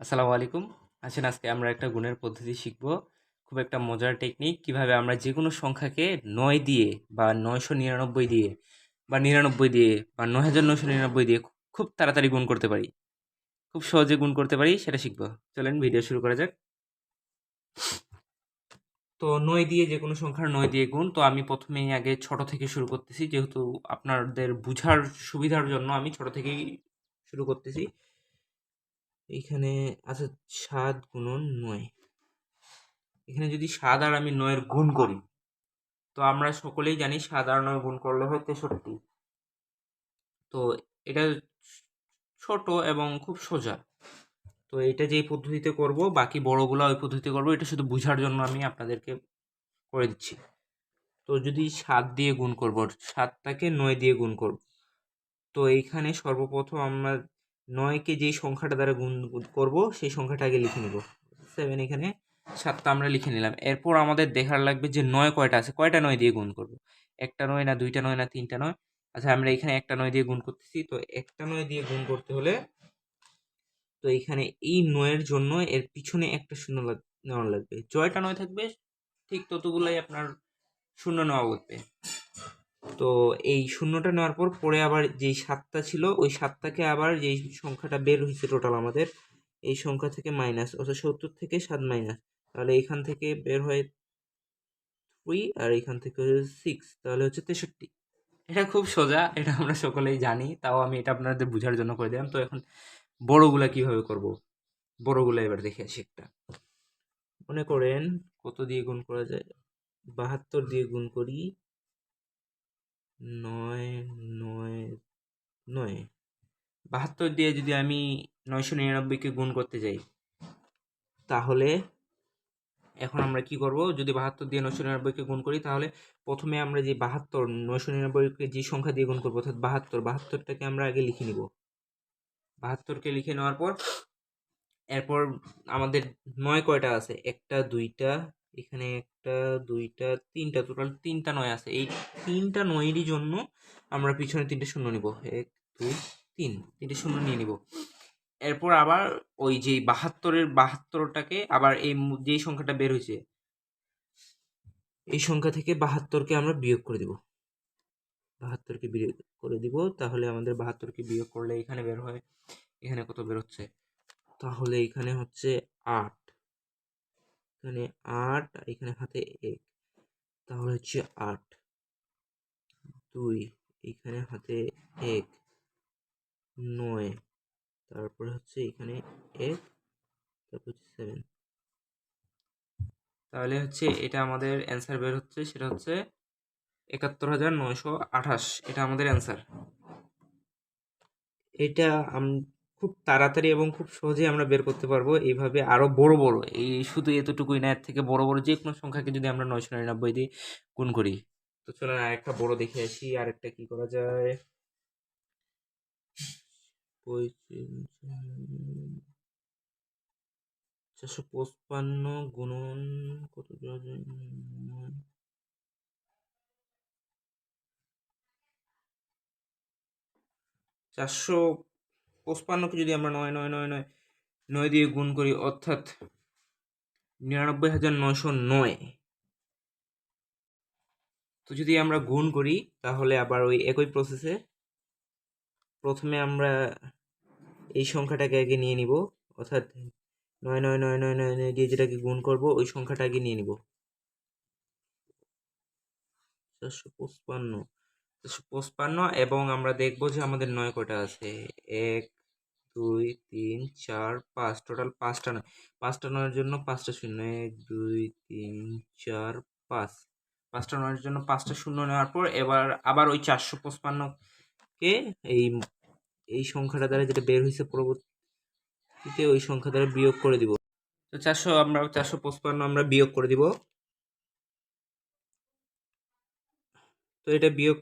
আসসালামু আলাইকুম। আসেন আজকে আমরা একটা গুণের পদ্ধতি শিখব। খুব একটা মজার টেকনিক কীভাবে আমরা যে কোনো সংখ্যাকে নয় দিয়ে বা নয়শো নিরানব্বই দিয়ে বা নিরানব্বই দিয়ে বা নয় হাজার নয়শো নিরানব্বই দিয়ে খুব তাড়াতাড়ি গুণ করতে পারি। খুব সহজে গুণ করতে পারি, সেটা শিখব। চলেন ভিডিও শুরু করা যাক। তো নয় দিয়ে যে কোনো সংখ্যার নয় দিয়ে গুণ। তো আমি প্রথমেই আগে ছোট থেকে শুরু করতেছি। যেহেতু আপনাদের বুঝার সুবিধার জন্য আমি ছোট থেকেই শুরু করতেছি। এইখানে আছে সাত গুণন নয়। এখানে যদি সাত আর আমি নয়ের গুণ করি, তো আমরা সকলেই জানি সাত আর নয় গুণ করলে হয় তেষট্টি তো এটা ছোট এবং খুব সোজা। তো এটা যেই পদ্ধতিতে করব, বাকি বড়গুলো ওই পদ্ধতিতে করব, এটা শুধু বোঝার জন্য আমি আপনাদেরকে করে দিচ্ছি। তো যদি সাত দিয়ে গুণ করব সাতটাকে নয় দিয়ে গুণ করব, তো এইখানে সর্বপ্রথম আমরা নয়কে যেই সংখ্যাটা দ্বারা গুণ করব, সেই সংখ্যাটা আগে লিখে নেব। সেভেন এখানে সাতটা আমরা লিখে নিলাম। এরপর আমাদের দেখার লাগবে যে নয় কয়টা আছে, কয়টা নয় দিয়ে গুণ করব? একটা নয় না, দুইটা নয় না, তিনটা নয়? আচ্ছা আমরা এখানে একটা নয় দিয়ে গুণ করতেছি, তো একটা নয় দিয়ে গুণ করতে হলে তো এখানে এই নয়ের জন্য এর পিছনে একটা শূন্য নেওয়া লাগবে। জয়টা নয় থাকবে, ঠিক ততগুলাই আপনার শূন্য নেওয়া লাগবে। তো এই শূন্যটা নেওয়ার পর পরে আবার যেই সাতটা ছিল, ওই সাতটাকে আবার যেই সংখ্যাটা বের হয়েছে টোটাল আমাদের, এই সংখ্যা থেকে মাইনাস অর্থাৎ সত্তর থেকে সাত মাইনাস তাহলে এখান থেকে বের হয় থ্রি আর এখান থেকে সিক্স তাহলে হচ্ছে তেষট্টি। এটা খুব সোজা, এটা আমরা সকলেই জানি, তাও আমি এটা আপনাদের বোঝার জন্য করে দিলাম। তো এখন বড়গুলা কীভাবে করব? বড়গুলা এবার দেখে আসি একটা। মনে করেন কত দিয়ে গুণ করা যায়? বাহাত্তর দিয়ে গুণ করি নয় নয় নয়। বাহাত্তর দিয়ে যদি আমি নয়শো নিরানব্বইকে গুণ করতে যাই, তাহলে এখন আমরা কি করব? যদি বাহাত্তর দিয়ে নয়শো নিরানব্বইকে গুণ করি, তাহলে প্রথমে আমরা যে বাহাত্তর, নয়শো নিরানব্বইকে যে সংখ্যা দিয়ে গুণ করব, অর্থাৎ বাহাত্তর, বাহাত্তরটাকে আমরা আগে লিখে নিব। বাহাত্তরকে লিখে নেওয়ার পর, এরপর আমাদের নয় কয়টা আছে? একটা, দুইটা এখানে একটা, দুইটা, তিনটা, টোটাল তিনটা নয় আছে। এই তিনটা নয়েরই জন্য আমরা পিছনে তিনটে শূন্য নিব। এক, দুই, তিন, তিনটে শূন্য নিয়ে নিব। এরপর আবার ওই যে বাহাত্তরের, বাহাত্তরটাকে আবার এই যেই সংখ্যাটা বের হয়েছে, এই সংখ্যা থেকে বাহাত্তরকে আমরা বিয়োগ করে দিব। বাহাত্তরকে বিয়োগ করে দিব, তাহলে আমাদের বাহাত্তরকে বিয়োগ করলে এখানে বের হয়, এখানে কত বের হচ্ছে? তাহলে এখানে হচ্ছে আট। এখানে আট আর এখানে হাতে এক। তাহলে হচ্ছে আট। দুই, এখানে হাতে এক। নয়, তারপরে হচ্ছে এখানে এক, তারপর হচ্ছে সেভেন তাহলে হচ্ছে এটা আমাদের অ্যান্সার বের হচ্ছে, সেটা হচ্ছে একাত্তর হাজার নয়শো আঠাশ। এটা আমাদের অ্যান্সার এটা খুব তাড়াতাড়ি এবং খুব সহজেই আমরা বের করতে পারব। এইভাবে আরও বড় বড়, এই শুধু এতটুকুই না, এর থেকে বড় বড় যে কোনো সংখ্যাকে যদি আমরা নয়শো নিরানব্বই দিয়ে গুণ করি। তো চলেন আরেকটা বড় দেখে আসি, আরেকটা কি করা যায়? চারশো পঁচপান্ন গুণন কত চারশো পঁচপান্নকে যদি আমরা নয় নয় নয় নয় নয় দিয়ে গুণ করি, অর্থাৎ নিরানব্বই হাজার নয়শো নয়। তো যদি আমরা গুণ করি, তাহলে আবার ওই একই প্রসেসে প্রথমে আমরা এই সংখ্যাটাকে আগে নিয়ে নিব, অর্থাৎ নয় নয় নয় নয় নয় নয় দিয়ে যেটাকে গুণ করব, ওই সংখ্যাটা আগে নিয়ে নিব। চারশো পঁচপান্ন চারশো পঁচপান্ন, এবং আমরা দেখব যে আমাদের নয় কটা আছে? এক দুই, তিন, চার, পাঁচ, টোটাল পাঁচটা নয়। পাঁচটা নয়ের জন্য পাঁচটা শূন্য। এক, দুই, তিন, চার, পাঁচ। পাঁচটা নয়ের জন্য পাঁচটা শূন্য নেওয়ার পর এবার আবার ওই চারশো পঁচপান্নকে এই এই সংখ্যাটা দ্বারা যেটা বের হয়েছে পরবর্তীতে ওই সংখ্যা দ্বারা বিয়োগ করে দিব। তো চারশো আমরা, চারশো পঁচপান্ন আমরা বিয়োগ করে দিব। তো এটা বিয়োগ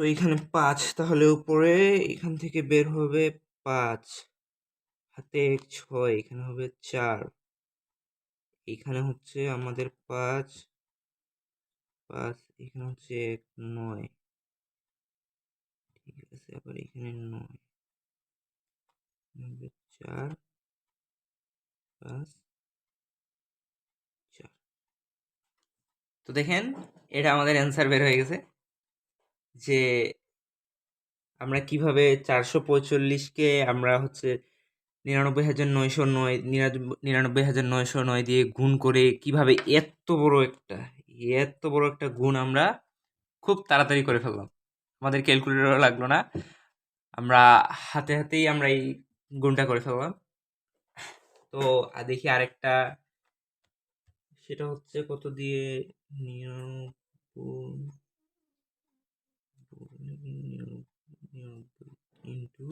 তো এখানে পাঁচ, তাহলে উপরে এখান থেকে বের হবে পাঁচ, হাতে ছয়, এখানে হবে চার। এখানে হচ্ছে আমাদের পাঁচ পাঁচ, এখানে হচ্ছে এক, নয়। ঠিক আছে, আবার এখানে নয়। চার, পাঁচ, চার। তো দেখেন, এটা আমাদের অ্যান্সার বের হয়ে গেছে। যে, আমরা কীভাবে চারশো পঁয়তাল্লিশকে আমরা হচ্ছে নিরানব্বই হাজার নয়শো নয় নিরানব্বই নিরানব্বই হাজার নয়শো নয় দিয়ে গুণ করে কীভাবে এত বড় একটা, এত বড় একটা গুণ আমরা খুব তাড়াতাড়ি করে ফেললাম। আমাদের ক্যালকুলেটরও লাগল না। আমরা হাতে হাতেই আমরা এই গুণটা করে ফেললাম। তো দেখি আরেকটা। সেটা হচ্ছে কত দিয়ে? ইন্টু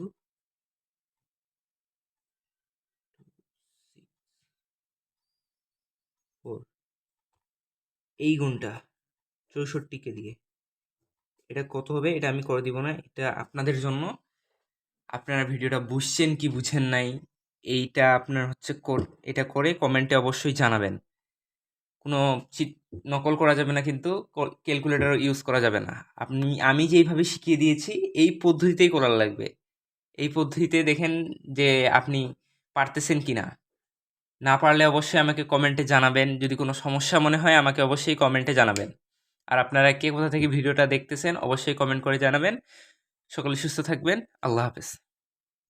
ফোর এই গুণটা চৌষট্টিকে দিয়ে। এটা কত হবে এটা আমি করে দিব না, এটা আপনাদের জন্য। আপনারা ভিডিওটা বুঝছেন কি বুঝেন নাই, এইটা আপনার হচ্ছে এটা করে কমেন্টে অবশ্যই জানাবেন। কোনো চিট নকল করা যাবে না কিন্তু ক্যালকুলেটর ইউজ করা যাবে না। আপনি, আমি যেইভাবে শিখিয়ে দিয়েছি, এই পদ্ধতিতেই করার লাগবে। এই পদ্ধতিতে দেখেন যে আপনি পারতেছেন কি না না পারলে অবশ্যই আমাকে কমেন্টে জানাবেন। যদি কোনো সমস্যা মনে হয়, আমাকে অবশ্যই কমেন্টে জানাবেন। আর আপনারা কে কোথা থেকে ভিডিওটা দেখতেছেন, অবশ্যই কমেন্ট করে জানাবেন। সকলে সুস্থ থাকবেন। আল্লাহ হাফেজ।